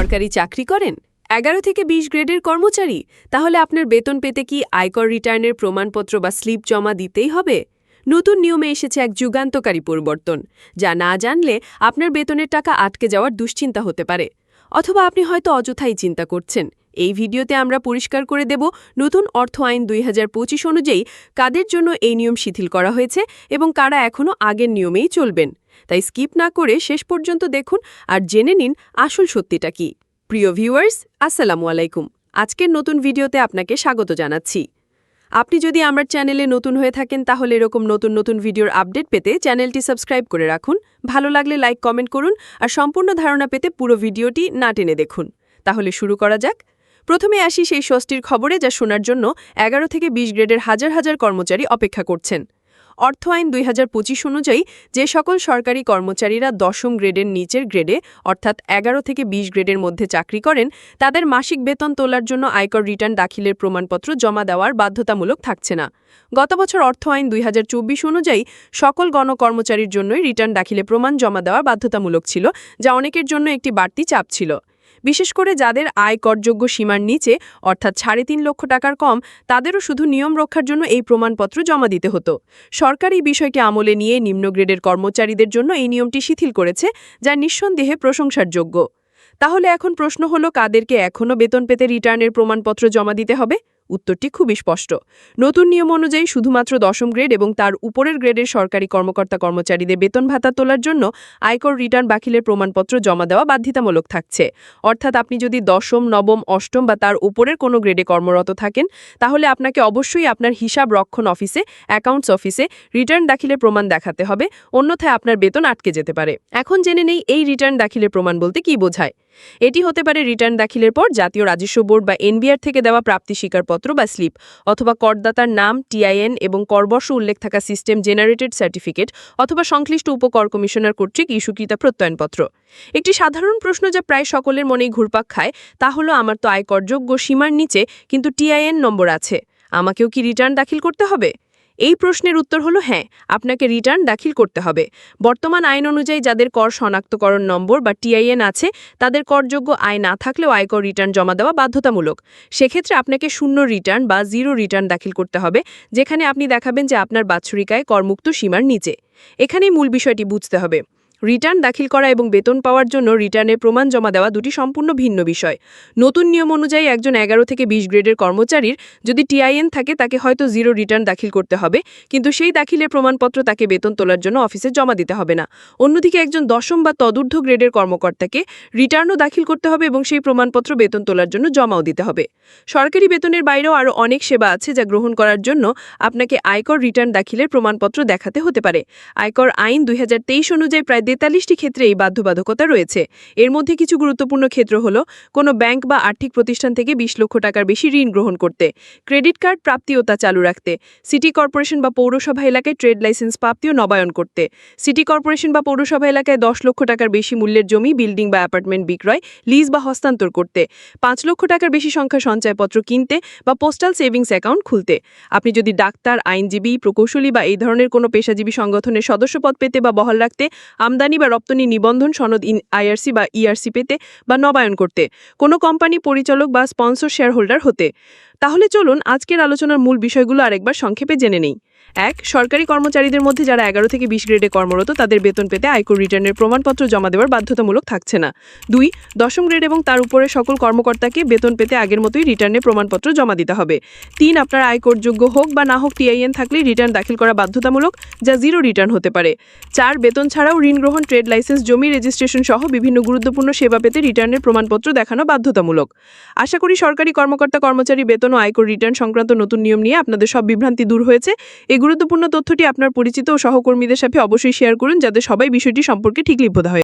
সরকারি চাকরি করেন? এগারো থেকে বিশ গ্রেডের কর্মচারী? তাহলে আপনার বেতন পেতে কি আয়কর রিটার্নের প্রমাণপত্র বা স্লিপ জমা দিতেই হবে? নতুন নিয়মে এসেছে এক যুগান্তকারী পরিবর্তন, যা না জানলে আপনার বেতনের টাকা আটকে যাওয়ার দুশ্চিন্তা হতে পারে। অথবা আপনি হয়তো অযথাই চিন্তা করছেন। এই ভিডিওতে আমরা পরিষ্কার করে দেব নতুন অর্থ আইন দুই হাজার পঁচিশ অনুযায়ী কাদের জন্য এই নিয়ম শিথিল করা হয়েছে এবং কারা এখনও আগের নিয়মেই চলবেন। তাই স্কিপ না করে শেষ পর্যন্ত দেখুন আর জেনে নিন আসল সত্যিটা কি। প্রিয় ভিউয়ার্স, আসসালামু আলাইকুম। আজকের নতুন ভিডিওতে আপনাকে স্বাগত জানাচ্ছি। আপনি যদি আমার চ্যানেলে নতুন হয়ে থাকেন, তাহলে এরকম নতুন নতুন ভিডিওর আপডেট পেতে চ্যানেলটি সাবস্ক্রাইব করে রাখুন। ভালো লাগলে লাইক, কমেন্ট করুন আর সম্পূর্ণ ধারণা পেতে পুরো ভিডিওটি না টেনে দেখুন। তাহলে শুরু করা যাক। প্রথমে আসি সেই ষষ্ঠীর খবরে যা শোনার জন্য এগারো থেকে ২০ গ্রেডের হাজার হাজার কর্মচারী অপেক্ষা করছেন। অর্থ আইন দুই হাজার পঁচিশ অনুযায়ী যে সকল সরকারি কর্মচারীরা দশম গ্রেডের নিচের গ্রেডে, অর্থাৎ এগারো থেকে ২০ গ্রেডের মধ্যে চাকরি করেন, তাদের মাসিক বেতন তোলার জন্য আয়কর রিটার্ন দাখিলের প্রমাণপত্র জমা দেওয়ার বাধ্যতামূলক থাকছে না। গত বছর অর্থ আইন দুই হাজার চব্বিশ অনুযায়ী সকল গণকর্মচারীর জন্যই রিটার্ন দাখিলে প্রমাণ জমা দেওয়া বাধ্যতামূলক ছিল, যা অনেকের জন্য একটি বাড়তি চাপ ছিল। বিশেষ করে যাদের আয় করযোগ্য সীমার নিচে, অর্থাৎ সাড়ে তিন লক্ষ টাকার কম, তাদেরও শুধু নিয়ম রক্ষার জন্য এই প্রমাণপত্র জমা দিতে হতো। সরকার এই বিষয়টি আমলে নিয়ে নিম্নগ্রেডের কর্মচারীদের জন্য এই নিয়মটি শিথিল করেছে, যা নিঃসন্দেহে প্রশংসার যোগ্য তাহলে এখন প্রশ্ন হলো, কাদেরকে এখনও বেতন পেতে রিটার্নের প্রমাণপত্র জমা দিতে হবে? উত্তরটি খুবই স্পষ্ট। নতুন নিয়ম অনুযায়ী শুধুমাত্র দশম গ্রেড এবং তার উপরের গ্রেডের সরকারি কর্মকর্তা কর্মচারীদের বেতন ভাতা তোলার জন্য আয়কর রিটার্ন দাখিলের প্রমাণপত্র জমা দেওয়া বাধ্যতামূলক থাকছে। অর্থাৎ আপনি যদি দশম, নবম, অষ্টম বা তার উপরের কোনো গ্রেডে কর্মরত থাকেন, তাহলে আপনাকে অবশ্যই আপনার হিসাব রক্ষণ অফিসে, অ্যাকাউন্টস অফিসে রিটার্ন দাখিলের প্রমাণ দেখাতে হবে। অন্যথায় আপনার বেতন আটকে যেতে পারে। এখন জেনে নেই এই রিটার্ন দাখিলের প্রমাণ বলতে কি বোঝায়। এটি হতে পারে রিটার্ন দাখিলের পর জাতীয় রাজস্ব বোর্ড বা এনবিআর থেকে দেওয়া প্রাপ্তি স্বীকারপত্র। বা স্লিপ, অথবা করদাতার নাম টিআইএন এবং করবর্ষ উল্লেখ থাকা সিস্টেম জেনারেটেড সার্টিফিকেট অথবা সংশ্লিষ্ট উপকর কমিশনার কর্তৃক ইস্যুকৃত প্রত্যয়নপত্র। একটি সাধারণ প্রশ্ন যা প্রায় সকলের মনেই ঘুরপাক খায়, তা হলো, আমার তো আয়করযোগ্য সীমার নিচে কিন্তু টিআইএন নম্বর আছে, আমাকেও কি রিটার্ন দাখিল করতে হবে? এই প্রশ্নের উত্তর হলো হ্যাঁ আপনাকে রিটার্ন দাখিল করতে হবে। বর্তমান আইন অনুযায়ী যাদের কর শনাক্তকরণ নম্বর বা টিআইএন আছে, তাদের করযোগ্য আয় না থাকলেও আয়কর রিটার্ন জমা দেওয়া বাধ্যতামূলক। সেক্ষেত্রে আপনাকে শূন্য রিটার্ন বা জিরো রিটার্ন দাখিল করতে হবে, যেখানে আপনি দেখাবেন যে আপনার বাৎসরিকায় করমুক্ত সীমার নিচে। এখানেই মূল বিষয়টি বুঝতে হবে। রিটার্ন দাখিল করা এবং বেতন পাওয়ার জন্য রিটার্নের প্রমাণ জমা দেওয়া দুটি সম্পূর্ণ ভিন্ন বিষয়। নতুন নিয়ম অনুযায়ী একজন এগারো থেকে ২০ গ্রেডের কর্মচারীর যদি টিআইএন থাকে, তাকে হয়তো জিরো রিটার্ন দাখিল করতে হবে, কিন্তু সেই দাখিলের প্রমাণপত্র তাকে বেতন তোলার জন্য অফিসে জমা দিতে হবে না। অন্যদিকে একজন দশম বা তদূর্ধ্ব গ্রেডের কর্মকর্তাকে রিটার্নও দাখিল করতে হবে এবং সেই প্রমাণপত্র বেতন তোলার জন্য জমাও দিতে হবে। সরকারি বেতনের বাইরেও আরও অনেক সেবা আছে যা গ্রহণ করার জন্য আপনাকে আয়কর রিটার্ন দাখিলের প্রমাণপত্র দেখাতে হতে পারে। আয়কর আইন দুই হাজার তেইশ অনুযায়ী প্রায় তেতাল্লিশটি ক্ষেত্রে এই বাধ্যবাধকতা রয়েছে। এর মধ্যে কিছু গুরুত্বপূর্ণ ক্ষেত্র হল, কোনো ব্যাংক বা আর্থিক প্রতিষ্ঠান থেকে বিশ লক্ষ টাকার বেশি ঋণ গ্রহণ করতে, ক্রেডিট কার্ড প্রাপ্তিওতা চালু রাখতে, সিটি কর্পোরেশন বা পৌরসভা এলাকায় ট্রেড লাইসেন্স প্রাপ্তিও নবায়ন করতে, সিটি কর্পোরেশন বা পৌরসভা এলাকায় দশ লক্ষ টাকার বেশি মূল্যের জমি, বিল্ডিং বা অ্যাপার্টমেন্ট বিক্রয়, লিজ বা হস্তান্তর করতে, পাঁচ লক্ষ টাকার বেশি সংখ্যা সঞ্চয়পত্র কিনতে বা পোস্টাল সেভিংস অ্যাকাউন্ট খুলতে। আপনি যদি ডাক্তার, আইনজীবী, প্রকৌশলী বা এই ধরনের কোনো পেশাজীবী সংগঠনের সদস্যপদ পেতে বা বহাল রাখতে আমদানি বা রপ্তানি নিবন্ধন সনদ ইন আইআরসি বা ইআরসি পেতে বা নবায়ন করতে, কোনো কোম্পানি পরিচালক বা স্পন্সর শেয়ার হোল্ডার হতে। তাহলে চলুন আজকের আলোচনার মূল বিষয়গুলো আরেকবার সংক্ষেপে জেনে নেই। এক, সরকারি কর্মচারীদের মধ্যে যারা এগারো থেকে বিশ গ্রেডে কর্মরত, তাদের বেতন পেতে আয়কর রিটার্নের প্রমাণপত্র জমা দেওয়ার বাধ্যতামূলক থাকছে না। দুই, দশম গ্রেড এবং তার উপরে সকল কর্মকর্তাকে বেতন পেতে আগের মতোই রিটার্নের প্রমাণপত্র জমা দিতে হবে। তিন, আপনার আয়করযোগ্য হোক বা না হোক টিআইএন থাকলে রিটার্ন দাখিল করা বাধ্যতামূলক, যা জিরো রিটার্ন হতে পারে। চার, বেতন ছাড়াও ঋণ গ্রহণ ট্রেড লাইসেন্স, জমি রেজিস্ট্রেশন সহ বিভিন্ন গুরুত্বপূর্ণ সেবা পেতে রিটার্নের প্রমাণপত্র দেখানো বাধ্যতামূলক। আশা করি সরকারি কর্মকর্তা, কর্মচারী বেতন ও আয়কর রিটার্ন সংক্রান্ত নতুন নিয়ম নিয়ে আপনাদের সব বিভ্রান্তি দূর হয়েছে। এই গুরুত্বপূর্ণ তথ্যটি আপনার পরিচিত ও সহকর্মীদের সাথে অবশ্যই শেয়ার করুন, যাতে সবাই বিষয়টি সম্পর্কে ঠিক লিপ্ত হয়